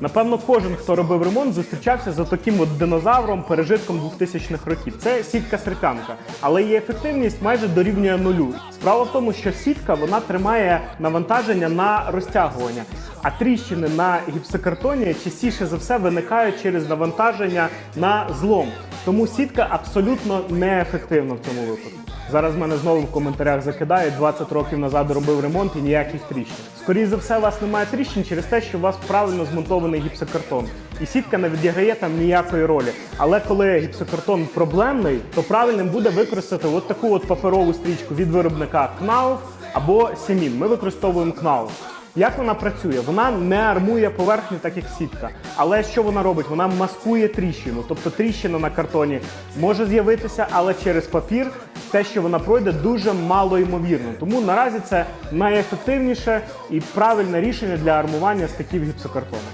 Напевно, кожен, хто робив ремонт, зустрічався з таким от динозавром, пережитком 2000-х років. Це сітка серпянка, але її ефективність майже дорівнює нулю. Справа в тому, що сітка вона тримає навантаження на розтягування, а тріщини на гіпсокартоні частіше за все виникають через навантаження на злом. Тому сітка абсолютно неефективна в цьому випадку. Зараз мене знову в коментарях закидають 20 років назад робив ремонт і ніяких тріщин. Скоріше за все, у вас немає тріщин через те, що у вас правильно змонтований гіпсокартон. І сітка не відіграє там ніякої ролі. Але коли гіпсокартон проблемний, то правильним буде використати от таку от паперову стрічку від виробника Knauf або Сімін. Ми використовуємо Knauf. Як вона працює? Вона не армує поверхню, так як сітка. Але що вона робить? Вона маскує тріщину. Тобто тріщина на картоні може з'явитися, але через папір те, що вона пройде, дуже мало ймовірно. Тому наразі це найефективніше і правильне рішення для армування стиків гіпсокартону.